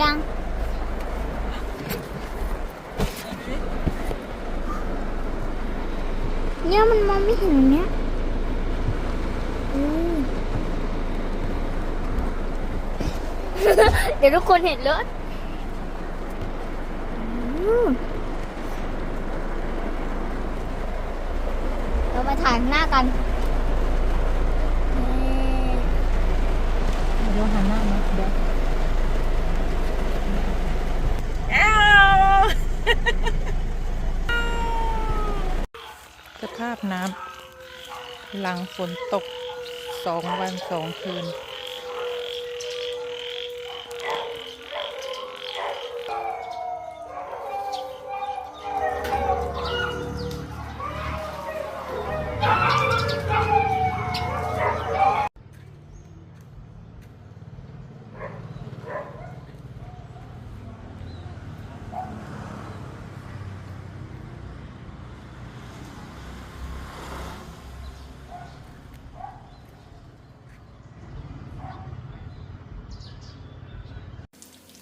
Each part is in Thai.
ยัง เนี่ยมันมองไม่เห็นเนี้ยเดี๋ยวทุกคนเห็นรถอืมเรามาถ่ายหน้ากันเดี๋ยวหันหน้ามาเดี๋ยว สภาพน้ำหลังฝนตกสองวันสองคืน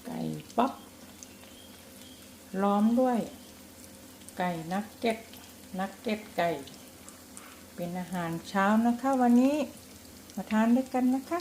ไก่ ป๊อปล้อมด้วย ไก่นักเก็ตนักเก็ตไก่ เป็นอาหารเช้านะคะ วันนี้มาทานด้วยกันนะคะ